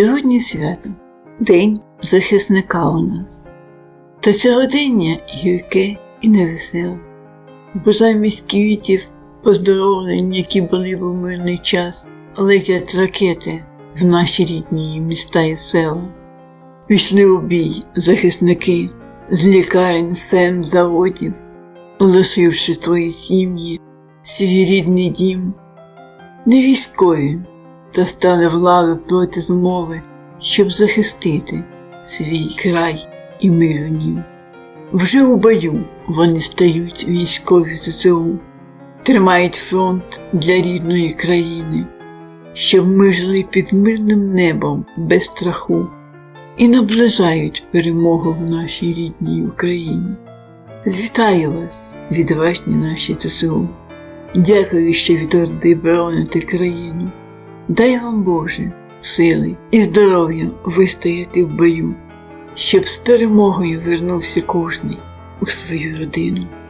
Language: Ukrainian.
Сьогодні свято, День захисника у нас. Та сьогодення гірке і невеселе, бо замість квітів поздоровлень, які були в мирний час, летять ракети в наші рідні міста і села. Пішли у бій захисники з лікарень, фем, заводів, полишивши свої сім'ї, свій рідний дім, не військові, та стали в лави проти змови, щоб захистити свій край і мир у нім. Вже у бою вони стають військові ЗСУ, тримають фронт для рідної країни, щоб ми жили під мирним небом без страху і наближають перемогу в нашій рідній Україні. Вітаю вас, відважні наші ЗСУ. Дякую, що від Орди бороните країну. Дай вам Боже сили і здоров'я вистояти в бою, щоб з перемогою вернувся кожний у свою родину.